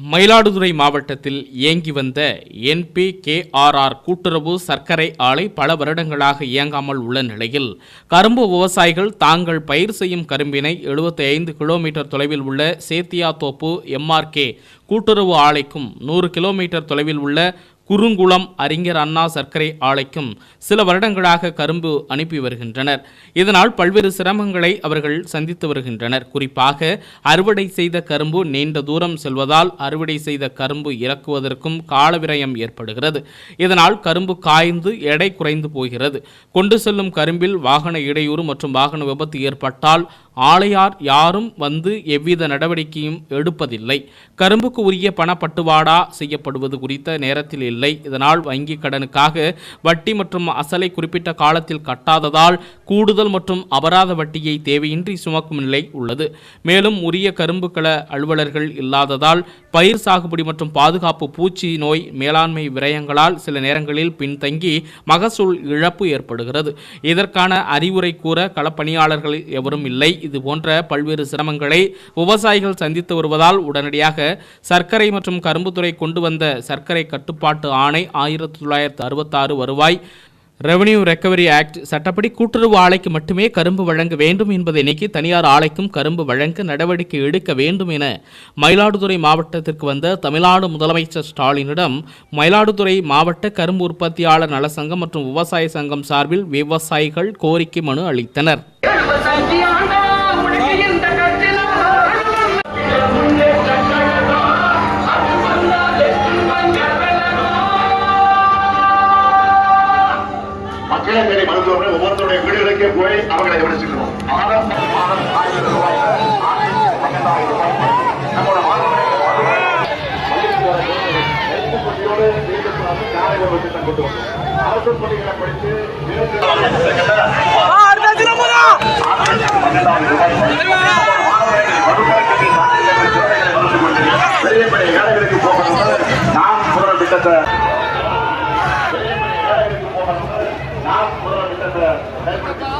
மயிலாடுதுறை மாவட்டத்தில் இயங்கி வந்த என்பிகேஆர்ஆர் கூட்டுறவு சர்க்கரை ஆலை பல வருடங்களாக இயங்காமல் உள்ள நிலையில் கரும்பு விவசாயிகள் தாங்கள் பயிர் செய்யும் கரும்பினை 75 ஐந்து கிலோமீட்டர் தொலைவில் உள்ள சேத்தியாத்தோப்பு எம்ஆர்கே கூட்டுறவு ஆலைக்கும் நூறு கிலோமீட்டர் தொலைவில் உள்ள குறுங்குளம் அறிஞர் அண்ணா சர்க்கரை ஆலைக்கும் சில வருடங்களாக கரும்பு அனுப்பி வருகின்றனர். இதனால் பல்வேறு சிரமங்களை அவர்கள் சந்தித்து வருகின்றனர். குறிப்பாக அறுவடை செய்த கரும்பு நீண்ட தூரம் செல்வதால் அறுவடை செய்த கரும்பு இறக்குவதற்கும் காலவிரயம் ஏற்படுகிறது. இதனால் கரும்பு காய்ந்து எடை குறைந்து போகிறது. கொண்டு செல்லும் கரும்பில் வாகன இடையூறு மற்றும் வாகன விபத்து ஏற்பட்டால் ஆலையார் யாரும் வந்து எவ்வித நடவடிக்கையும் எடுப்பதில்லை. கரும்புக்கு உரிய பணப்பட்டுவாடா செய்யப்படுவது குறித்த நேரத்தில் இல்லை. இதனால் வங்கி கடனுக்காக வட்டி மற்றும் அசலை குறிப்பிட்ட காலத்தில் கட்டாததால் கூடுதல் மற்றும் அபராத வட்டியை தேவையின்றி சுமக்கும் நிலை உள்ளது. மேலும் உரிய கரும்பு கள அலுவலர்கள் இல்லாததால் பயிர் சாகுபடி மற்றும் பாதுகாப்பு பூச்சி நோய் மேலாண்மை விரயங்களால் சில நேரங்களில் பின்தங்கி மகசூல் இழப்பு ஏற்படுகிறது. இதற்கான அறிவுரை கூற களப்பணியாளர்கள் எவரும் இல்லை. இது போன்ற பல்வேறு சிரமங்களை விவசாயிகள் சந்தித்து வருவதால் உடனடியாக சர்க்கரை மற்றும் கரும்புத்துறை கொண்டு வந்த சர்க்கரை கட்டுப்பாட்டு ஆணை ஆயிரத்தி தொள்ளாயிரத்து அறுபத்தாறு வருவாய் ரெவன்யூ ரெக்கவரி ஆக்ட் சட்டப்படி கூட்டுறவு ஆலைக்கு மட்டுமே கரும்பு வழங்க வேண்டும் என்பதை நீக்கி தனியார் ஆலைக்கும் கரும்பு வழங்க நடவடிக்கை எடுக்க வேண்டும் என மயிலாடுதுறை மாவட்டத்திற்கு வந்த தமிழ்நாடு முதலமைச்சர் ஸ்டாலினிடம் மயிலாடுதுறை மாவட்ட கரும்பு உற்பத்தியாளர் நலசங்கம் மற்றும் விவசாய சங்கம் சார்பில் விவசாயிகள் கோரிக்கை மனு அளித்தனர். நடவடிக்கை போய் அவர்களை கவனிச்சுக்கணும் மாதம் மாதம் ஆயிரம் ரூபாய் நாம் குரல் திட்டத்தை நாம்